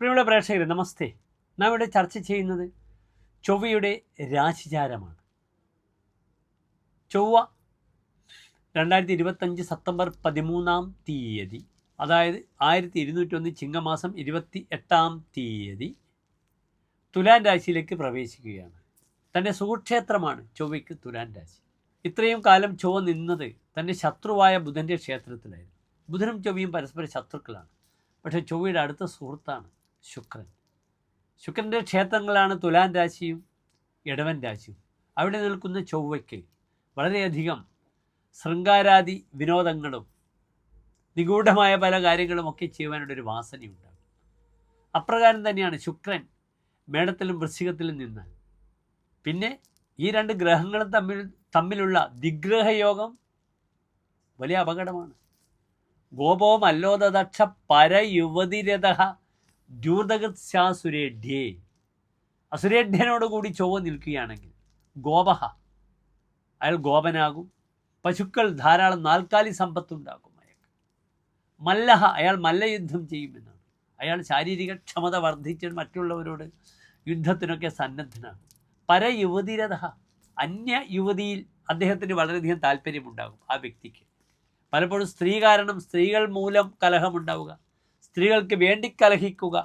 പ്രിയമുള്ള പ്രേക്ഷകരെ നമസ്തേ. നാം ഇവിടെ ചർച്ച ചെയ്യുന്നത് ചൊവ്വയുടെ രാശിചാരമാണ്. ചൊവ്വ രണ്ടായിരത്തി ഇരുപത്തഞ്ച് സെപ്റ്റംബർ പതിമൂന്നാം തീയതി അതായത് ആയിരത്തി ഇരുന്നൂറ്റൊന്ന് ചിങ്ങമാസം ഇരുപത്തി എട്ടാം തീയതി തുലാൻ രാശിയിലേക്ക് പ്രവേശിക്കുകയാണ്. തന്റെ സുഖക്ഷേത്രമാണ് ചൊവ്വയ്ക്ക് തുലാൻ രാശി. ഇത്രയും കാലം ചൊവ്വ നിന്നത് തന്റെ ശത്രുവായ ബുധന്റെ ക്ഷേത്രത്തിലായിരുന്നു. ബുധനും ചൊവ്വയും പരസ്പര ശത്രുക്കളാണ്. പക്ഷേ ചൊവ്വയുടെ അടുത്ത സുഹൃത്താണ് ശുക്രൻ. ശുക്രന്റെ ക്ഷേത്രങ്ങളാണ് തുലാൻ രാശിയും ഇടവൻ രാശിയും. അവിടെ നിൽക്കുന്ന ചൊവ്വയ്ക്ക് വളരെയധികം ശൃംഗാരാദി വിനോദങ്ങളും നിഗൂഢമായ പല കാര്യങ്ങളുമൊക്കെ ചെയ്യുവാനുള്ളൊരു വാസനയുണ്ടാകും അപ്രകാരം തന്നെയാണ് ശുക്രൻ മേടത്തിലും വൃശ്ചികത്തിലും നിന്ന്. പിന്നെ ഈ രണ്ട് ഗ്രഹങ്ങളും തമ്മിൽ തമ്മിലുള്ള ദിഗ്രഹയോഗം വലിയ അപകടമാണ്. ഗോപോ മല്ലോദക്ഷ പരയുവതിരഥ ദ്യൂതകൃത്സാസുരേഢ്യേ അസുരേഢ്യനോട് കൂടി ചൊവ്വ നിൽക്കുകയാണെങ്കിൽ ഗോപഹ. അയാൾ ഗോപനാകും. പശുക്കൾ ധാരാളം നാൽക്കാലി സമ്പത്തുണ്ടാക്കും അയാൾക്ക്. മല്ലഹ അയാൾ മല്ലയുദ്ധം ചെയ്യുമെന്നാണ്. അയാൾ ശാരീരിക ക്ഷമത വർദ്ധിച്ച് മറ്റുള്ളവരോട് യുദ്ധത്തിനൊക്കെ സന്നദ്ധനാകും. പരയുവതിരഥ. അന്യ യുവതിയിൽ അദ്ദേഹത്തിന് വളരെയധികം താല്പര്യമുണ്ടാകും ആ വ്യക്തിക്ക്. പലപ്പോഴും സ്ത്രീ കാരണം സ്ത്രീകൾ മൂലം കലഹമുണ്ടാവുക. സ്ത്രീകൾക്ക് വേണ്ടി കലഹിക്കുക.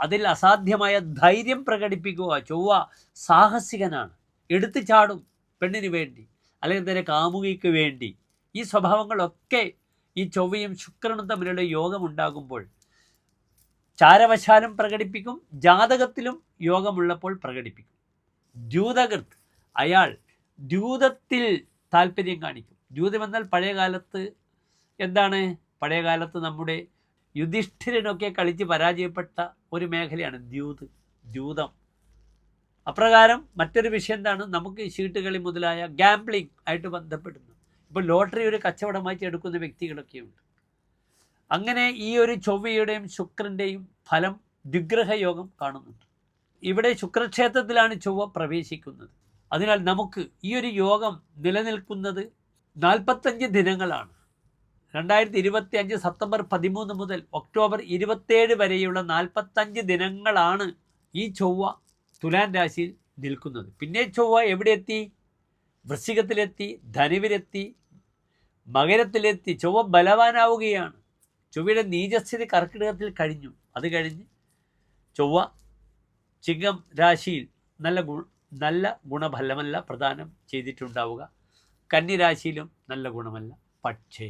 അതിൽ അസാധ്യമായ ധൈര്യം പ്രകടിപ്പിക്കുക ചൊവ്വ സാഹസികനാണ്. എടുത്തു ചാടും പെണ്ണിന് വേണ്ടി അല്ലെങ്കിൽ തന്നെ കാമുകിക്ക് വേണ്ടി. ഈ സ്വഭാവങ്ങളൊക്കെ ഈ ചൊവ്വയും ശുക്രനും തമ്മിലുള്ള യോഗം ഉണ്ടാകുമ്പോൾ ചാരവശാലും പ്രകടിപ്പിക്കും ജാതകത്തിലും യോഗമുള്ളപ്പോൾ പ്രകടിപ്പിക്കും. ദ്യൂതകൃത് അയാൾ ദ്യൂതത്തിൽ താല്പര്യം കാണിക്കും. ദ്യൂതമെന്നാൽ പഴയ കാലത്ത് എന്താണ്? പഴയ കാലത്ത് നമ്മുടെ യുധിഷ്ഠിരനൊക്കെ കളിച്ച് പരാജയപ്പെട്ട ഒരു മേഖലയാണ് ദ്യൂത് ദ്യൂതം. അപ്രകാരം മറ്റൊരു വിഷയം എന്താണ്? നമുക്ക് ചീട്ടുകളി മുതലായ ഗാംബ്ലിംഗ് ആയിട്ട് ബന്ധപ്പെടുന്നു. ഇപ്പോൾ ലോട്ടറി ഒരു കച്ചവടമായിട്ട് എടുക്കുന്ന വ്യക്തികളൊക്കെയുണ്ട്. അങ്ങനെ ഈ ഒരു ചൊവ്വയുടെയും ശുക്രന്റെയും ഫലം ദ്വിഗ്രഹയോഗം കാണുന്നുണ്ട്. ഇവിടെ ശുക്രക്ഷേത്രത്തിലാണ് ചൊവ്വ പ്രവേശിക്കുന്നത്. അതിനാൽ നമുക്ക് ഈ ഒരു യോഗം നിലനിൽക്കുന്നത് നാൽപ്പത്തഞ്ച് ദിനങ്ങളാണ്. രണ്ടായിരത്തി ഇരുപത്തി അഞ്ച് സെപ്റ്റംബർ പതിമൂന്ന് മുതൽ ഒക്ടോബർ ഇരുപത്തേഴ് വരെയുള്ള നാൽപ്പത്തഞ്ച് ദിനങ്ങളാണ് ഈ ചൊവ്വ തുലാൻ രാശിയിൽ നിൽക്കുന്നത്. പിന്നെ ചൊവ്വ എവിടെ എത്തി വൃശ്ചികത്തിലെത്തി ധനുവിലെത്തി മകരത്തിലെത്തി. ചൊവ്വ ബലവാനാവുകയാണ്. ചൊവ്വയുടെ നീചസ്ഥിതി കർക്കിടകത്തിൽ കഴിഞ്ഞു. അത് കഴിഞ്ഞ് ചൊവ്വ ചിങ്ങം രാശിയിൽ നല്ല ഗു നല്ല ഗുണഫലമല്ല പ്രദാനം ചെയ്തിട്ടുണ്ടാവുക. കന്നിരാശിയിലും നല്ല ഗുണമല്ല. പക്ഷേ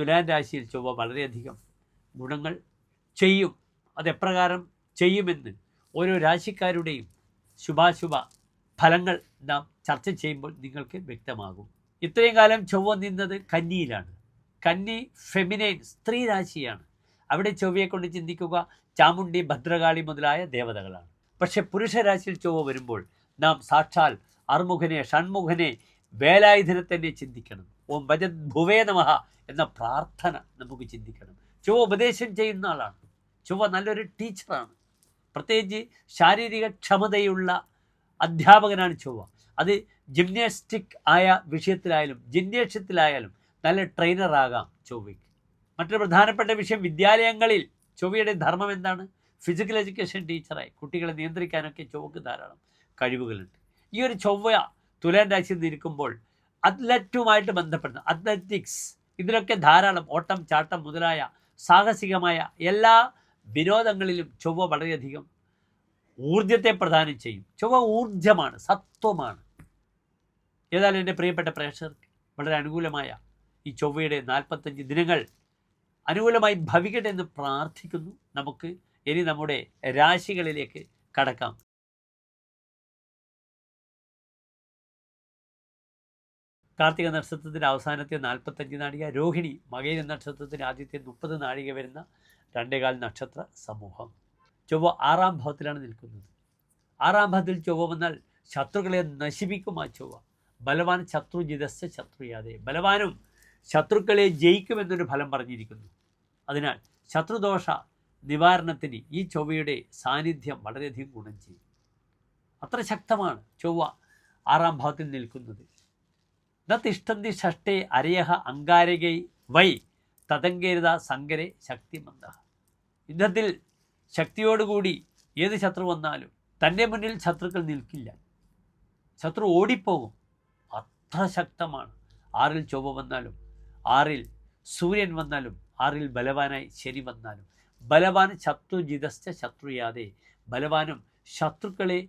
തുലാൻ രാശിയിൽ ചൊവ്വ വളരെയധികം ഗുണങ്ങൾ ചെയ്യും. അതെപ്രകാരം ചെയ്യുമെന്ന് ഓരോ രാശിക്കാരുടെയും ശുഭാശുഭ ഫലങ്ങൾ നാം ചർച്ച ചെയ്യുമ്പോൾ നിങ്ങൾക്ക് വ്യക്തമാകും. ഇത്രയും കാലം ചൊവ്വ നിന്നത് കന്നിയിലാണ്. കന്നി ഫെമിനൈൻ സ്ത്രീ രാശിയാണ്. അവിടെ ചൊവ്വയെ കൊണ്ട് ചിന്തിക്കുക ചാമുണ്ടി ഭദ്രകാളി മുതലായ ദേവതകളാണ്. പക്ഷേ പുരുഷരാശിയിൽ ചൊവ്വ വരുമ്പോൾ നാം സാക്ഷാൽ അർമുഖനെ ഷൺമുഖനെ വേലായുധനെ തന്നെ ചിന്തിക്കണം. ഓം ഭജത് ഭുവേ നമഹ എന്ന പ്രാർത്ഥന നമുക്ക് ചിന്തിക്കണം. ചൊവ്വ ഉപദേശം ചെയ്യുന്ന ആളാണ്. ചൊവ്വ നല്ലൊരു ടീച്ചറാണ്. പ്രത്യേകിച്ച് ശാരീരിക ക്ഷമതയുള്ള അധ്യാപകനാണ് ചൊവ്വ. അത് ജിംനാസ്റ്റിക് ആയ വിഷയത്തിലായാലും ജിംനേഷ്യത്തിലായാലും നല്ല ട്രെയിനറാകാം ചൊവ്വയ്ക്ക്. മറ്റൊരു പ്രധാനപ്പെട്ട വിഷയം വിദ്യാലയങ്ങളിൽ ചൊവ്വയുടെ ധർമ്മം എന്താണ്? ഫിസിക്കൽ എഡ്യൂക്കേഷൻ ടീച്ചറായി കുട്ടികളെ നിയന്ത്രിക്കാനൊക്കെ ചൊവ്വക്ക് ധാരാളം കഴിവുകളുണ്ട്. ഈ ഒരു ചൊവ്വ തുലാൻ രാശിയിൽ നിൽക്കുമ്പോൾ അത്ലറ്റുമായിട്ട് ബന്ധപ്പെടുന്ന. അത്ലറ്റിക്സ് ഇതിലൊക്കെ ധാരാളം ഓട്ടം ചാട്ടം മുതലായ സാഹസികമായ എല്ലാ വിനോദങ്ങളിലും ചൊവ്വ വളരെയധികം ഊർജത്തെ പ്രദാനം ചെയ്യും. ചൊവ്വ ഊർജമാണ് സത്വമാണ്. ഏതായാലും എന്റെ പ്രിയപ്പെട്ട പ്രേക്ഷകർക്ക് വളരെ അനുകൂലമായ ഈ ചൊവ്വയുടെ നാൽപ്പത്തഞ്ച് ദിനങ്ങൾ അനുകൂലമായി ഭവിക്കട്ടെ എന്ന് പ്രാർത്ഥിക്കുന്നു. നമുക്ക് ഇനി നമ്മുടെ രാശികളിലേക്ക് കടക്കാം. കാർത്തിക നക്ഷത്രത്തിന്റെ അവസാനത്തെ നാൽപ്പത്തഞ്ച് നാഴിക രോഹിണി മകേരി നക്ഷത്രത്തിന്റെ ആദ്യത്തെ മുപ്പത് നാഴിക വരുന്ന രണ്ടേകാൽ നക്ഷത്ര സമൂഹം. ചൊവ്വ ആറാം ഭാവത്തിലാണ് നിൽക്കുന്നത്. ആറാം ഭാവത്തിൽ ചൊവ്വ വന്നാൽ ശത്രുക്കളെ നശിപ്പിക്കും ആ ചൊവ്വ. ബലവാൻ ശത്രു ജിതസ്യ ശത്രുയാതെ ബലവാനും ശത്രുക്കളെ ജയിക്കുമെന്നൊരു ഫലം പറഞ്ഞിരിക്കുന്നു. അതിനാൽ ശത്രുദോഷ നിവാരണത്തിന് ഈ ചൊവ്വയുടെ സാന്നിധ്യം വളരെയധികം ഗുണം ചെയ്യും. അത്ര ശക്തമാണ് ചൊവ്വ ആറാം ഭാവത്തിൽ നിൽക്കുന്നത്. ന ഷഷ്ടേ അരയഹ അങ്കാരകൈ വൈ തതങ്കേരിത സങ്കരെ ശക്തിമന്ദ യുദ്ധത്തിൽ ശക്തിയോടുകൂടി ഏത് ശത്രു വന്നാലും തന്റെ മുന്നിൽ ശത്രുക്കൾ നിൽക്കില്ല. ശത്രു ഓടിപ്പോകും. അത്ര ശക്തമാണ്. ആറിൽ ചൊവ്വ വന്നാലും ആറിൽ സൂര്യൻ വന്നാലും ആറിൽ ബലവാനായി ശരി വന്നാലും. ബലവാൻ ശത്രു ജിതസ്ഥ ശത്രുയാതെ ബലവാനും ശത്രുക്കളെ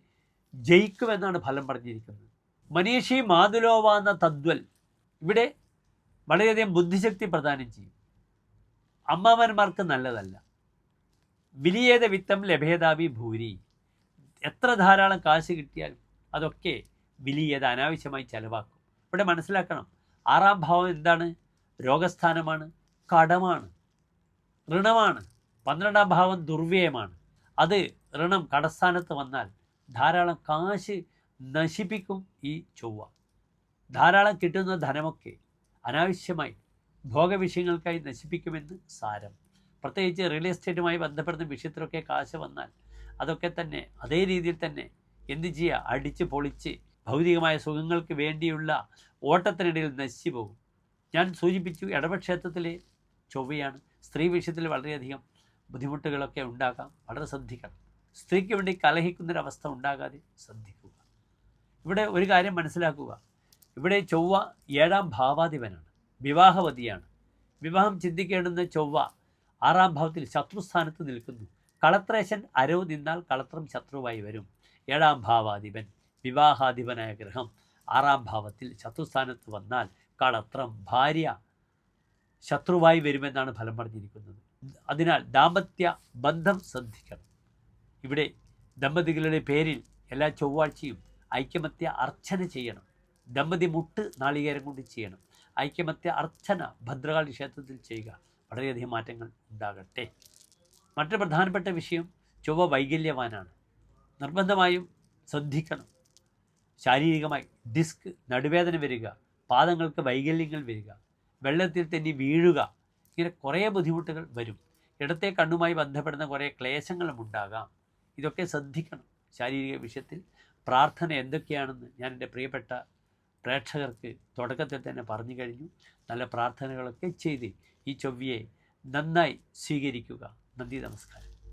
ജയിക്കുമെന്നാണ് ഫലം പറഞ്ഞിരിക്കുന്നത്. മനീഷി മാതുലോവാന്ന തദ്വൽ ഇവിടെ വളരെയധികം ബുദ്ധിശക്തി പ്രദാനം ചെയ്യും. അമ്മാവന്മാർക്ക് നല്ലതല്ല. വിലിയേത വിത്തം ലഭേതാവി ഭൂരി. എത്ര ധാരാളം കാശ് കിട്ടിയാലും അതൊക്കെ വിലിയേത അനാവശ്യമായി ചെലവാക്കും. ഇവിടെ മനസ്സിലാക്കണം ആറാം ഭാവം എന്താണ്? രോഗസ്ഥാനമാണ് കടമാണ് ഋണമാണ് പന്ത്രണ്ടാം ഭാവം ദുർവ്യയമാണ്. അത് ഋണം കടസ്ഥാനത്ത് വന്നാൽ ധാരാളം കാശ് നശിപ്പിക്കും ഈ ചൊവ്വ. ധാരാളം കിട്ടുന്ന ധനമൊക്കെ അനാവശ്യമായി ഭോഗവിഷയങ്ങൾക്കായി നശിപ്പിക്കുമെന്ന് സാരം. പ്രത്യേകിച്ച് റിയൽ എസ്റ്റേറ്റുമായി ബന്ധപ്പെടുന്ന വിഷയത്തിലൊക്കെ കാശ് വന്നാൽ അതൊക്കെ തന്നെ അതേ രീതിയിൽ തന്നെ എന്ത് ചെയ്യുക അടിച്ച് പൊളിച്ച് ഭൗതികമായ സുഖങ്ങൾക്ക് വേണ്ടിയുള്ള ഓട്ടത്തിനിടയിൽ നശിച്ചു പോകും ഞാൻ സൂചിപ്പിച്ചു ഇടവക്ഷേത്രത്തിലെ ചൊവ്വയാണ്. സ്ത്രീ വിഷയത്തിൽ വളരെയധികം ബുദ്ധിമുട്ടുകളൊക്കെ ഉണ്ടാകാം. വളരെ ശ്രദ്ധിക്കണം. സ്ത്രീക്ക് വേണ്ടി കലഹിക്കുന്നൊരവസ്ഥ ഉണ്ടാകാതെ ശ്രദ്ധിക്കുക ഇവിടെ ഒരു കാര്യം മനസ്സിലാക്കുക. ഇവിടെ ചൊവ്വ ഏഴാം ഭാവാധിപനാണ്. വിവാഹവതിയാണ്. വിവാഹം ചിന്തിക്കേണ്ടുന്ന ചൊവ്വ ആറാം ഭാവത്തിൽ ശത്രുസ്ഥാനത്ത് നിൽക്കുന്നു. കളത്രേശൻ അരവ് നിന്നാൽ കളത്രം ശത്രുവായി വരും. ഏഴാം ഭാവാധിപൻ വിവാഹാധിപനായ ഗ്രഹം ആറാം ഭാവത്തിൽ ശത്രുസ്ഥാനത്ത് വന്നാൽ കളത്രം ഭാര്യ ശത്രുവായി വരുമെന്നാണ് ഫലം പറഞ്ഞിരിക്കുന്നത്. അതിനാൽ ദാമ്പത്യ ബന്ധം ശ്രദ്ധിക്കണം. ഇവിടെ ദമ്പതികളുടെ പേരിൽ എല്ലാ ചൊവ്വാഴ്ചയും ഐക്യമത്യ അർച്ചന ചെയ്യണം. ദമ്പതി മുട്ട് നാളികേരം കൊണ്ട് ചെയ്യണം. ഐക്യമത്യ അർച്ചന ഭദ്രകാളി ക്ഷേത്രത്തിൽ ചെയ്യുക. വളരെയധികം മാറ്റങ്ങൾ ഉണ്ടാകട്ടെ. മറ്റൊരു പ്രധാനപ്പെട്ട വിഷയം ചൊവ്വ വൈകല്യവാനാണ്. നിർബന്ധമായും ശ്രദ്ധിക്കണം. ശാരീരികമായി ഡിസ്ക് നടുവേദന വരിക പാദങ്ങൾക്ക് വൈകല്യങ്ങൾ വരിക വെള്ളത്തിൽ തന്നെ വീഴുക ഇങ്ങനെ കുറേ ബുദ്ധിമുട്ടുകൾ വരും. ഇടത്തെ കണ്ണുമായി ബന്ധപ്പെടുന്ന കുറേ ക്ലേശങ്ങളും ഉണ്ടാകാം. ഇതൊക്കെ ശ്രദ്ധിക്കണം. ശാരീരിക വിഷയത്തിൽ പ്രാർത്ഥന എന്തൊക്കെയാണെന്ന് ഞാൻ എന്റെ പ്രിയപ്പെട്ട പ്രേക്ഷകർക്ക് തുടക്കത്തിൽ തന്നെ പറഞ്ഞു കഴിഞ്ഞു. നല്ല പ്രാർത്ഥനകളൊക്കെ ചെയ്ത് ഈ ചൊവ്വയെ നന്നായി സ്വീകരിക്കുക. നന്ദി നമസ്കാരം.